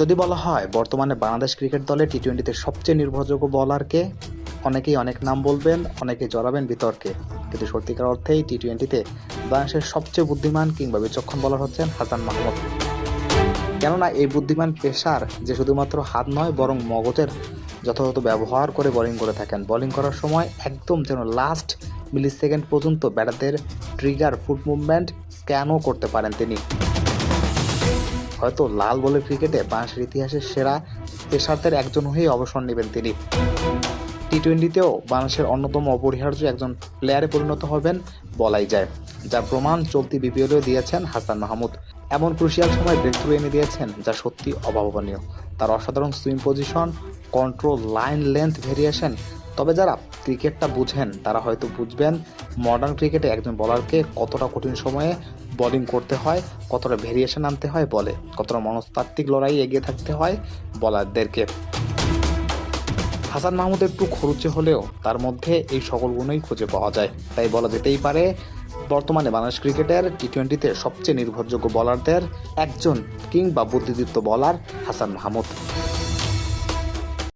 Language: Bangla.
যদি বলা হয়, বর্তমানে বাংলাদেশ ক্রিকেট দলে টি টোয়েন্টিতে সবচেয়ে নির্ভরযোগ্য বলারকে অনেকেই অনেক নাম বলবেন অনেকে জড়াবেন বিতর্কে। কিন্তু সত্যিকার অর্থেই টি টোয়েন্টিতে বাংলাদেশের সবচেয়ে বুদ্ধিমান কিংবা বিচক্ষণ বলার হচ্ছেন হাসান মাহমুদ। কেননা এই বুদ্ধিমান পেশার যে শুধুমাত্র হাত নয়, বরং মগজের যথাযথ ব্যবহার করে বোলিং করে থাকেন। বোলিং করার সময় একদম যেন লাস্ট মিলি সেকেন্ড পর্যন্ত ব্যাটারদের ট্রিগার ফুট মুভমেন্ট স্ক্যানও করতে পারেন তিনি। হয়তো লাল বলে ক্রিকেটে বাংলাদেশের ইতিহাসের সেরা পেশারদের একজন হয়েই অবসর নেবেন তিনি। টি টোয়েন্টিতেও বাংলাদেশের অন্যতম অপরিহার্য একজন প্লেয়ারে পরিণত হবেন বলাই যায়, যার প্রমাণ চলতি বিপিএলেও দিয়েছেন হাসান মাহমুদ। এমন ক্রুশিয়াল সময় ব্রেকথ্রু এনে দিয়েছেন, যা সত্যি অভাবনীয়। তার অসাধারণ seam position, control line length variation, তবে যারা ক্রিকেটটা বুঝেন, তারা হয়তো বুঝবেন, মডার্ন ক্রিকেটে একজন বলারকে কতটা কঠিন সময়ে বোলিং করতে হয়, কতটা ভেরিয়েশন আনতে হয় বলে, কতটা মনস্তাত্ত্বিক লড়াই এগিয়ে থাকতে হয় বলারদেরকে। হাসান মাহমুদ একটু খরুচে হলেও তার মধ্যে এই সকল গুণই খুঁজে পাওয়া যায়। তাই বলা যেতেই পারে, বর্তমানে বাংলাদেশ ক্রিকেটের টি টোয়েন্টিতে সবচেয়ে নির্ভরযোগ্য বলারদের একজন কিংবা বুদ্ধিদীপ্ত বলার হাসান মাহমুদ।